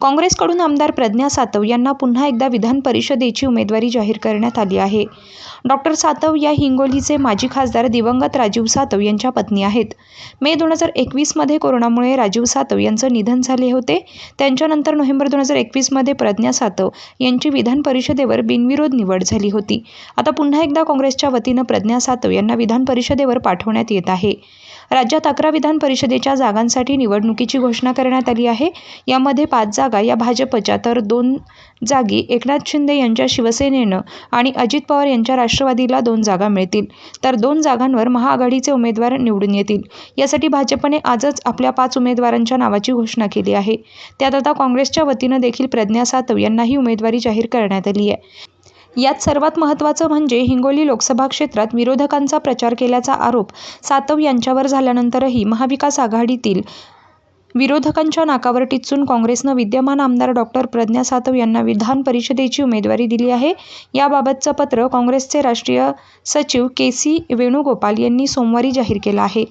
काँग्रेसकडून आमदार प्रज्ञा सातव यांना पुन्हा एकदा विधान परिषदेची उमेदवारी जाहीर करण्यात आली आहे. डॉक्टर सातव या हिंगोलीचे माजी खासदार दिवंगत राजीव सातव यांच्या पत्नी आहेत. मे दोन हजार एकवीसमध्ये कोरोनामुळे राजीव सातव यांचं निधन झाले होते. त्यांच्यानंतर नोव्हेंबर दोन हजार एकवीसमध्ये प्रज्ञा सातव यांची विधान परिषदेवर बिनविरोध निवड झाली होती. आता पुन्हा एकदा काँग्रेसच्या वतीनं प्रज्ञा सातव यांना विधान परिषदेवर पाठवण्यात येत आहे. राज्यात अकरा विधान परिषदेच्या जागांसाठी निवडणुकीची घोषणा करण्यात आली आहे. यामध्ये पाच जागा या भाजपच्या तर दोन जागी एकनाथ शिंदे यांच्या शिवसेनेनं आणि अजित पवार यांच्या राष्ट्रवादीला दोन जागा मिळतील. तर दोन जागांवर महाआघाडीचे उमेदवार निवडून येतील. यासाठी भाजपने आजच आपल्या पाच उमेदवारांच्या नावाची घोषणा केली आहे. त्यात आता काँग्रेसच्या वतीनं देखील प्रज्ञा सातव यांनाही उमेदवारी जाहीर करण्यात आली आहे. यात सर्वात महत्त्वाचं म्हणजे हिंगोली लोकसभा क्षेत्रात विरोधकांचा प्रचार केल्याचा आरोप सातव यांच्यावर झाल्यानंतरही महाविकास आघाडीतील विरोधकांच्या नाकावर टिच्चून काँग्रेसनं विद्यमान आमदार डॉक्टर प्रज्ञा सातव यांना विधान परिषदेची उमेदवारी दिली आहे. याबाबतचं पत्र काँग्रेसचे राष्ट्रीय सचिव के सी वेणुगोपाल यांनी सोमवारी जाहीर केलं आहे.